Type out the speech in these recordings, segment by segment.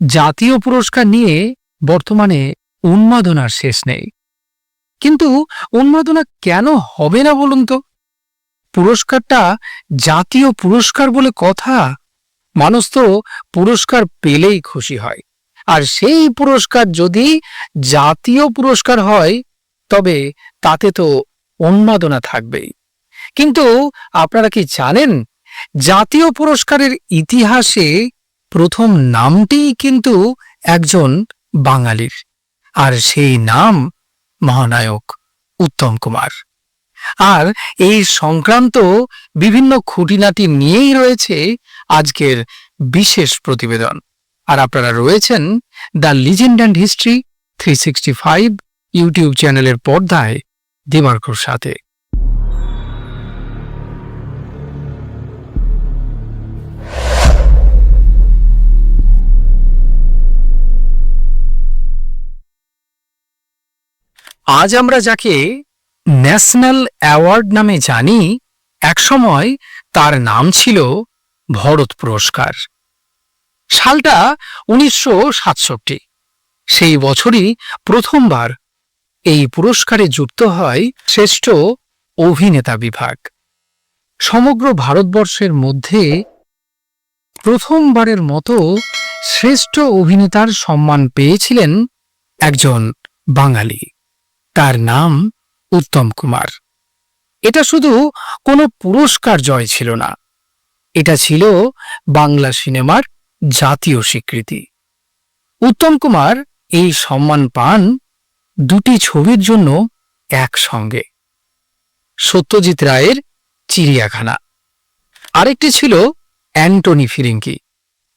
জাতীয় পুরস্কার নিয়ে বর্তমানে উন্মাদনার শেষ নেই। কিন্তু উন্মাদনা কেন হবে না বলুন তো? পুরস্কারটা জাতীয় পুরস্কার বলে কথা, মানুষ তো পুরস্কার পেলেই খুশি হয়। আর সেই পুরস্কার যদি জাতীয় পুরস্কার হয়, তবে তাতে তো উন্মাদনা থাকবেই। কিন্তু আপনারা কি জানেন, জাতীয় পুরস্কারের ইতিহাসে প্রথম নামটিই কিন্তু একজন বাঙালির। আর সেই নাম মহানায়ক উত্তম কুমার। আর এই সংক্রান্ত বিভিন্ন খুঁটিনাটি নিয়েই রয়েছে আজকের বিশেষ প্রতিবেদন। আর আপনারা রয়েছেন the legend and history three sixty five YouTube চ্যানেলের পর্দায় দিবার্কর সাথে। আজ আমরা যাকে ন্যাশনাল অ্যাওয়ার্ড নামে জানি, একসময় তার নাম ছিল ভরত পুরস্কার। সালটা উনিশশো সাতষট্টি। সেই বছরই প্রথমবার এই পুরস্কারে যুক্ত হয় শ্রেষ্ঠ অভিনেতা বিভাগ। সমগ্র ভারতবর্ষের মধ্যে প্রথমবারের মতো শ্রেষ্ঠ অভিনেতার সম্মান পেয়েছিলেন একজন বাঙালি। তার নাম উত্তম কুমার। এটা শুধু কোনো পুরস্কার জয় ছিল না। এটা ছিল বাংলা সিনেমার জাতীয় স্বীকৃতি। উত্তম কুমার এই সম্মান পান দুটি ছবির জন্য একসঙ্গে। সত্যজিৎ রায়ের চিড়িয়াখানা। আরেকটি ছিল অ্যান্টনি ফিরিঙ্কি,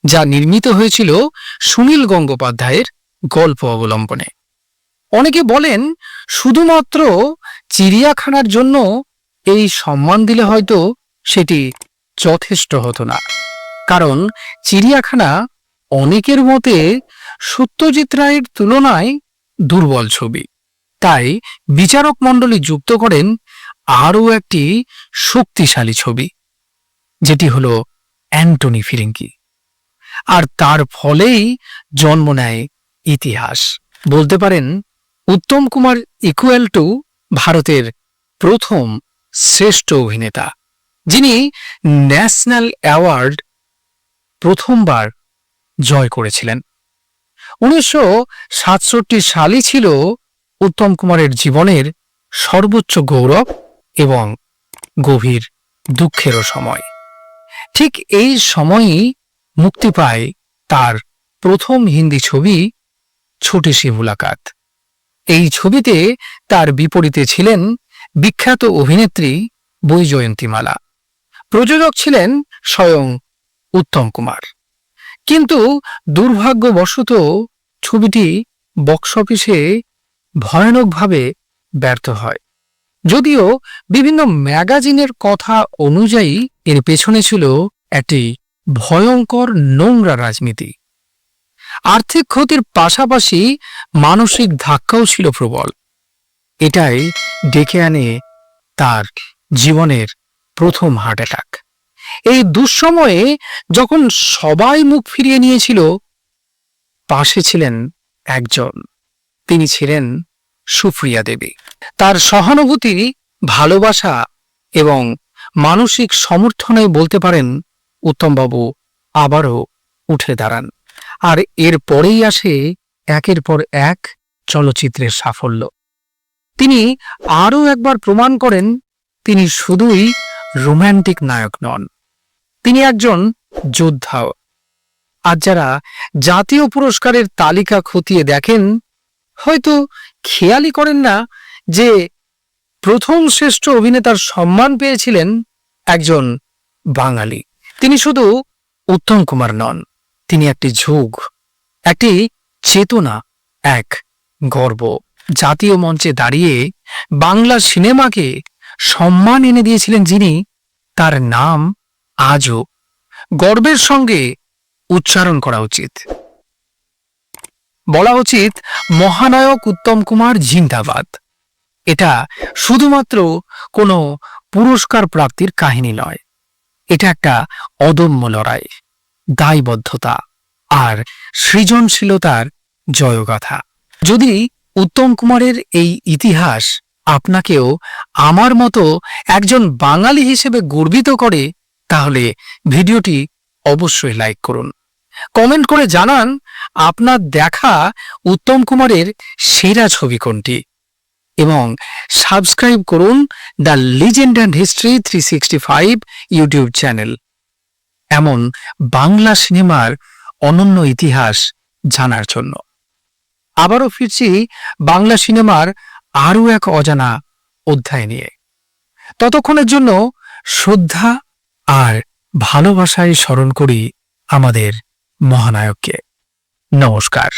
যা নির্মিত হয়েছিল সুনীল গঙ্গোপাধ্যায়ের গল্প অবলম্বনে। অনেকে বলেন, শুধুমাত্র চিড়িয়াখানার জন্য এই সম্মান দিলে হয়তো সেটি যথেষ্ট হতো না। কারণ চিড়িয়াখানা অনেকের মতে সত্যজিৎ রায়ের তুলনায় দুর্বল ছবি। তাই বিচারক মণ্ডলী যুক্ত করেন আরও একটি শক্তিশালী ছবি, যেটি হল অ্যান্টনি ফিরিঙ্কি। আর তার ফলেই জন্ম নেয় ইতিহাস। বলতে পারেন উত্তম কুমার ইকুয়াল টু ভারতের প্রথম শ্রেষ্ঠ অভিনেতা, যিনি ন্যাশনাল অ্যাওয়ার্ড প্রথমবার জয় করেছিলেন। উনিশশো সাতষট্টি সালই ছিল উত্তম কুমারের জীবনের সর্বোচ্চ গৌরব এবং গভীর দুঃখেরও সময়। ঠিক এই সময়ই মুক্তি পায় তার প্রথম হিন্দি ছবি, ছোটে সে মুলাকাত। এই ছবিতে তার বিপরীতে ছিলেন বিখ্যাত অভিনেত্রী বৈজয়ন্তীমালা। প্রযোজক ছিলেন স্বয়ং উত্তম কুমার। কিন্তু দুর্ভাগ্যবশত ছবিটি বক্স অফিসে ভয়ানকভাবে ব্যর্থ হয়। যদিও বিভিন্ন ম্যাগাজিনের কথা অনুযায়ী এর পেছনে ছিল একটি ভয়ঙ্কর নোংরা রাজনীতি। আর্থিক ক্ষতির পাশাপাশি মানসিক ধাক্কাও ছিল প্রবল। এটাই ডেকে আনে তার জীবনের প্রথম হার্ট অ্যাটাক এই দুঃসময়ে যখন সবাই মুখ ফিরিয়ে নিয়েছিল, পাশে ছিলেন একজন। তিনি ছিলেন সুপ্রিয়া দেবী। তার সহানুভূতি, ভালোবাসা এবং মানসিক সমর্থনে বলতে পারেন, উত্তমবাবু, আবারও উঠে দাঁড়ান। আর এর পরেই আসে একের পর এক চলচ্চিত্রের সাফল্য। তিনি আরও একবার প্রমাণ করেন তিনি শুধুই রোম্যান্টিক নায়ক নন। তিনি একজন যোদ্ধাও। আর যারা জাতীয় পুরস্কারের তালিকা খতিয়ে দেখেন, হয়তো খেয়ালই করেন না যে প্রথম শ্রেষ্ঠ অভিনেতার সম্মান পেয়েছিলেন একজন বাঙালি। তিনি শুধু উত্তম কুমার নন। তিনি একটি ঝোঁক একটি চেতনা, এক গর্ব। জাতীয় মঞ্চে দাঁড়িয়ে বাংলা সিনেমাকে সম্মান এনে দিয়েছিলেন যিনি, তার নাম আজও গর্বের সঙ্গে উচ্চারণ করা উচিত। বলা উচিত, মহানায়ক উত্তম কুমার জিন্দাবাদ। এটা শুধুমাত্র কোনো পুরস্কার প্রাপ্তির কাহিনী নয়, এটা একটা অদম্য লড়াই। দায়বদ্ধতা আর সৃজনশীলতার জয়গাথা। যদি উত্তম কুমারের এই ইতিহাস আপনাকেও আমার মতো একজন বাঙালি হিসেবে গর্বিত করে, তাহলে ভিডিওটি অবশ্যই লাইক করুন। কমেন্ট করে জানান আপনার দেখা উত্তম কুমারের সেরা ছবি কোনটি। এবং সাবস্ক্রাইব করুন the legend and history three sixty five YouTube channel. এমন বাংলা সিনেমার অনন্য ইতিহাস জানার জন্য। আবারও ফিরছি বাংলা সিনেমার আরও এক অজানা অধ্যায় নিয়ে। ততক্ষণের জন্য শ্রদ্ধা আর ভালোবাসায় স্মরণ করি আমাদের মহানায়ককে। নমস্কার।